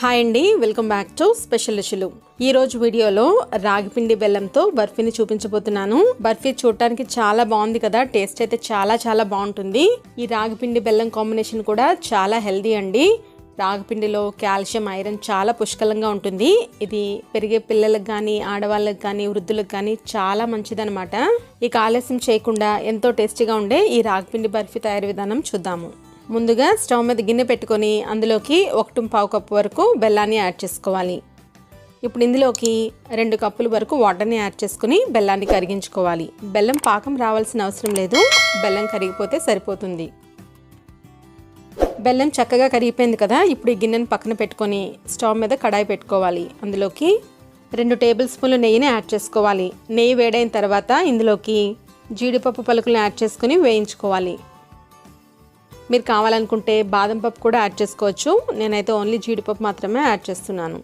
Hi అండి welcome back to special రుచులు ఈ రోజు వీడియోలో రాగిపిండి బెల్లంతో బర్ఫీని చూపించబోతున్నాను. బర్ఫీ చూడటానికి చాలా బాగుంది కదా టేస్ట్ అయితే చాలా చాలా బాగుంటుంది. ఈ రాగిపిండి బెల్లం కాంబినేషన్ కూడా చాలా హెల్దీ అండి. రాగిపిండిలో కాల్షియం ఐరన్ చాలా పుష్కలంగా ఉంటుంది. ఇది పెరిగే పిల్లలకు కానీ ఆడవాళ్ళకి కానీ వృద్ధులకు కానీ చాలా మంచిదనమాట ఇక ఆలస్యం చేయకుండా ఎంతో టేస్టీగా ఉండే ఈ రాగిపిండి బర్ఫీ తయారీ విధానం చూద్దాము. ముందుగా స్టవ్ మీద గిన్నె పెట్టుకొని అందులోకి ఒకటి పావు కప్పు వరకు బెల్లాన్ని యాడ్ చేసుకోవాలి. ఇప్పుడు ఇందులోకి రెండు కప్పుల వరకు వాటర్ని యాడ్ చేసుకుని బెల్లాన్ని కరిగించుకోవాలి. బెల్లం పాకం రావాల్సిన అవసరం లేదు. బెల్లం కరిగిపోతే సరిపోతుంది. బెల్లం చక్కగా కరిగిపోయింది కదా ఇప్పుడు ఈ గిన్నెను పక్కన పెట్టుకొని స్టవ్ మీద కడాయి పెట్టుకోవాలి. అందులోకి రెండు టేబుల్ స్పూన్లు నెయ్యిని యాడ్ చేసుకోవాలి. నెయ్యి వేడైన తర్వాత ఇందులోకి జీడిపప్పు పలుకులను యాడ్ చేసుకుని వేయించుకోవాలి. మీరు కావాలనుకుంటే బాదం పప్పు కూడా యాడ్ చేసుకోవచ్చు. నేనైతే ఓన్లీ జీడిపప్పు మాత్రమే యాడ్ చేస్తున్నాను.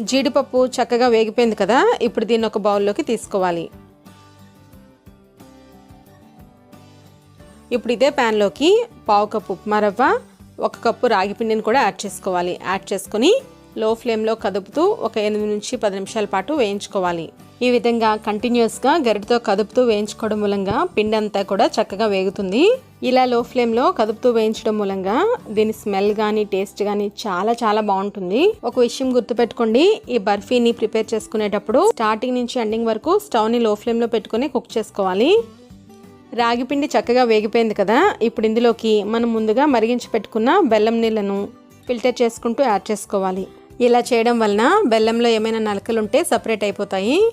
జీడిపప్పు చక్కగా వేగిపోయింది కదా ఇప్పుడు దీన్ని ఒక బౌల్లోకి తీసుకోవాలి. ఇప్పుడు ఇదే ప్యాన్లోకి పావు కప్పు ఉప్మా రవ్వ ఒక కప్పు రాగి పిండిని కూడా యాడ్ చేసుకోవాలి. యాడ్ చేసుకొని లో ఫ్లేమ్లో కదుపుతూ ఒక ఎనిమిది నుంచి పది నిమిషాల పాటు వేయించుకోవాలి. ఈ విధంగా కంటిన్యూస్గా గరిటతో కదుపుతూ వేయించుకోవడం మూలంగా పిండి అంతా కూడా చక్కగా వేగుతుంది. ఇలా లో ఫ్లేమ్లో కదుపుతూ వేయించడం మూలంగా దీని స్మెల్ కానీ టేస్ట్ కానీ చాలా చాలా బాగుంటుంది. ఒక విషయం గుర్తుపెట్టుకోండి ఈ బర్ఫీని ప్రిపేర్ చేసుకునేటప్పుడు స్టార్టింగ్ నుంచి ఎండింగ్ వరకు స్టవ్ని లో ఫ్లేమ్లో పెట్టుకొని కుక్ చేసుకోవాలి. రాగి పిండి చక్కగా వేగిపోయింది కదా ఇప్పుడు ఇందులోకి మనం ముందుగా మరిగించి పెట్టుకున్న బెల్లం నీళ్ళను ఫిల్టర్ చేసుకుంటూ యాడ్ చేసుకోవాలి. ఇలా చేయడం వలన బెల్లంలో ఏమైనా నలకలు ఉంటే సపరేట్ అయిపోతాయి.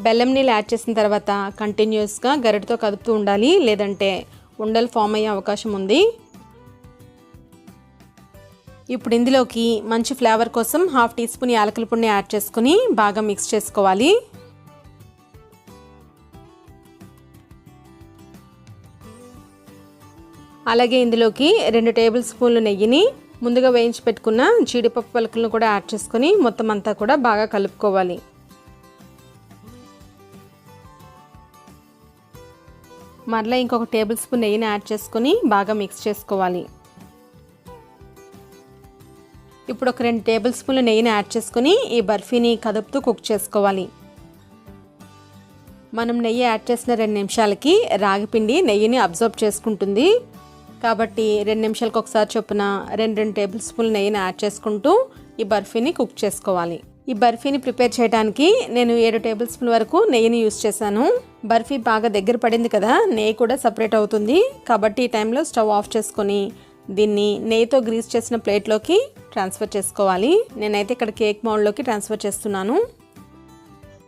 బెల్లం నీళ్ళు యాడ్ చేసిన తర్వాత కంటిన్యూస్గా గరిటతో కదుపుతూ ఉండాలి. లేదంటే ఉండలు ఫామ్ అయ్యే అవకాశం ఉంది. ఇప్పుడు ఇందులోకి మంచి ఫ్లేవర్ కోసం హాఫ్ టీ స్పూన్ యాలకుల పొడిని యాడ్ చేసుకుని బాగా మిక్స్ చేసుకోవాలి. అలాగే ఇందులోకి రెండు టేబుల్ స్పూన్లు నెయ్యిని ముందుగా వేయించి పెట్టుకున్న జీడిపప్పు పలుకులను కూడా యాడ్ చేసుకొని మొత్తం అంతా కూడా బాగా కలుపుకోవాలి. మరలా ఇంకొక టేబుల్ స్పూన్ నెయ్యిని యాడ్ చేసుకొని బాగా మిక్స్ చేసుకోవాలి. ఇప్పుడు ఒక రెండు టేబుల్ స్పూన్ల నెయ్యిని యాడ్ చేసుకొని ఈ బర్ఫీని కదుపుతూ కుక్ చేసుకోవాలి. మనం నెయ్యి యాడ్ చేసిన రెండు నిమిషాలకి రాగిపిండి నెయ్యిని అబ్జర్వ్ చేసుకుంటుంది. కాబట్టి రెండు నిమిషాలకు ఒకసారి చొప్పున రెండు రెండు టేబుల్ స్పూన్ నెయ్యిని యాడ్ చేసుకుంటూ ఈ బర్ఫీని కుక్ చేసుకోవాలి. ఈ బర్ఫీని ప్రిపేర్ చేయడానికి నేను ఏడు టేబుల్ స్పూన్ వరకు నెయ్యిని యూస్ చేశాను. బర్ఫీ బాగా దగ్గర పడింది కదా నెయ్యి కూడా సపరేట్ అవుతుంది. కాబట్టి ఈ టైంలో స్టవ్ ఆఫ్ చేసుకొని దీన్ని నెయ్యితో గ్రీస్ చేసిన ప్లేట్లోకి ట్రాన్స్ఫర్ చేసుకోవాలి. నేనైతే ఇక్కడ కేక్ మౌండ్లోకి ట్రాన్స్ఫర్ చేస్తున్నాను.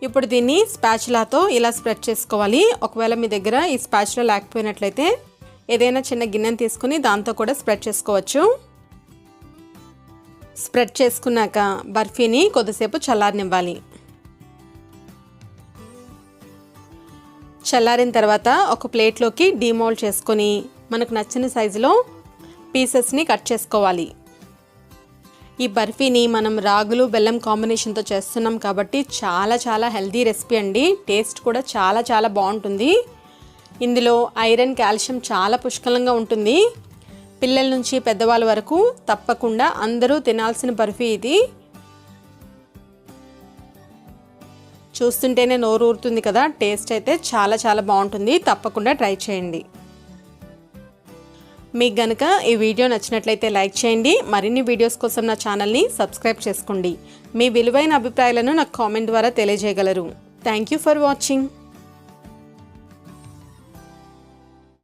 ఇప్పుడు దీన్ని స్పాచులాతో ఇలా స్ప్రెడ్ చేసుకోవాలి. ఒకవేళ మీ దగ్గర ఈ స్పాచులా లేకపోయినట్లయితే ఏదైనా చిన్న గిన్నెను తీసుకుని దాంతో కూడా స్ప్రెడ్ చేసుకోవచ్చు. స్ప్రెడ్ చేసుకున్నాక బర్ఫీని కొద్దిసేపు చల్లారనివ్వాలి. చల్లారిన తర్వాత ఒక ప్లేట్లోకి డీమోల్డ్ చేసుకొని మనకు నచ్చిన సైజులో పీసెస్ని కట్ చేసుకోవాలి. ఈ బర్ఫీని మనం రాగులు బెల్లం కాంబినేషన్తో చేస్తున్నాం కాబట్టి చాలా చాలా హెల్దీ రెసిపీ అండి. టేస్ట్ కూడా చాలా చాలా బాగుంటుంది. ఇందులో ఐరన్ కాల్షియం చాలా పుష్కలంగా ఉంటుంది. పిల్లల నుంచి పెద్దవాళ్ళ వరకు తప్పకుండా అందరూ తినాల్సిన బర్ఫీ ఇది. చూస్తుంటేనే నోరు ఊరుతుంది కదా టేస్ట్ అయితే చాలా చాలా బాగుంటుంది. తప్పకుండా ట్రై చేయండి. మీకు గనక ఈ వీడియో నచ్చినట్లయితే లైక్ చేయండి. మరిన్ని వీడియోస్ కోసం నా ఛానల్ని సబ్స్క్రైబ్ చేసుకోండి. మీ విలువైన అభిప్రాయాలను నాకు కామెంట్ ద్వారా తెలియజేయగలరు. Thank you for watching.